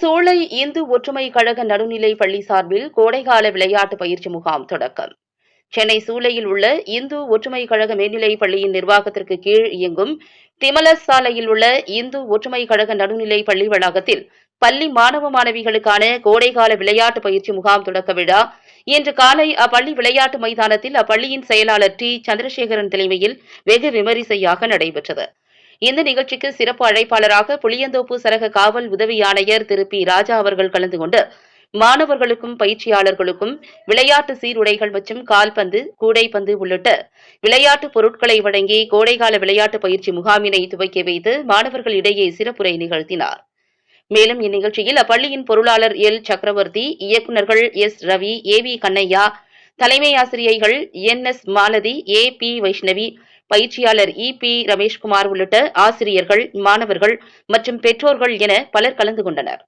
சோலை இந்து ஒற்றுமை கழக நடுநிலை பள்ளி சார்பில் கோடைகால விளையாட்டு பயிற்சி முகாம் தொடக்கம். சென்னை சூளையில் உள்ள இந்து ஒற்றுமை கழக மேல்நிலை பள்ளியின் நிர்வாகத்திற்கு கீழ் இயங்கும் திமலர் சாலையில் உள்ள இந்து ஒற்றுமை கழக நடுநிலை பள்ளி வளாகத்தில் பள்ளி மாணவ மாணவிகளுக்கான கோடைகால விளையாட்டு பயிற்சி முகாம் தொடக்க விழா இன்று காலை அப்பள்ளி விளையாட்டு மைதானத்தில் அப்பள்ளியின் செயலாளர் டி. சந்திரசேகரன் தலைமையில் வெகு விமரிசையாக நடைபெற்றது. இந்த நிகழ்ச்சிக்கு சிறப்பு அழைப்பாளராக புளியந்தோப்பு சரக காவல் உதவி ஆணையர் திரு பி ராஜா அவர்கள் கலந்து கொண்டு மாணவர்களுக்கும் பயிற்சியாளர்களுக்கும் விளையாட்டு சீருடைகள் மற்றும் கால்பந்து கூடைப்பந்து உள்ளிட்ட விளையாட்டு பொருட்களை வழங்கி கோடைகால விளையாட்டு பயிற்சி முகாமினை துவக்கி வைத்து மாணவர்களிடையே சிறப்புரை நிகழ்த்தினார். மேலும் இந்நிகழ்ச்சியில் அப்பள்ளியின் பொருளாளர் எல். சக்கரவர்த்தி இயக்குநர்கள் S. Ravi A. V. Kannaiah தலைமை ஆசிரியைகள் N S Malathi A P Vaishnavi பயிற்சியாளர் இ பி ரமேஷ்குமார் உள்ளிட்ட ஆசிரியர்கள் மாணவர்கள் மற்றும் பெற்றோர்கள் என பலர் கலந்து கொண்டனர்.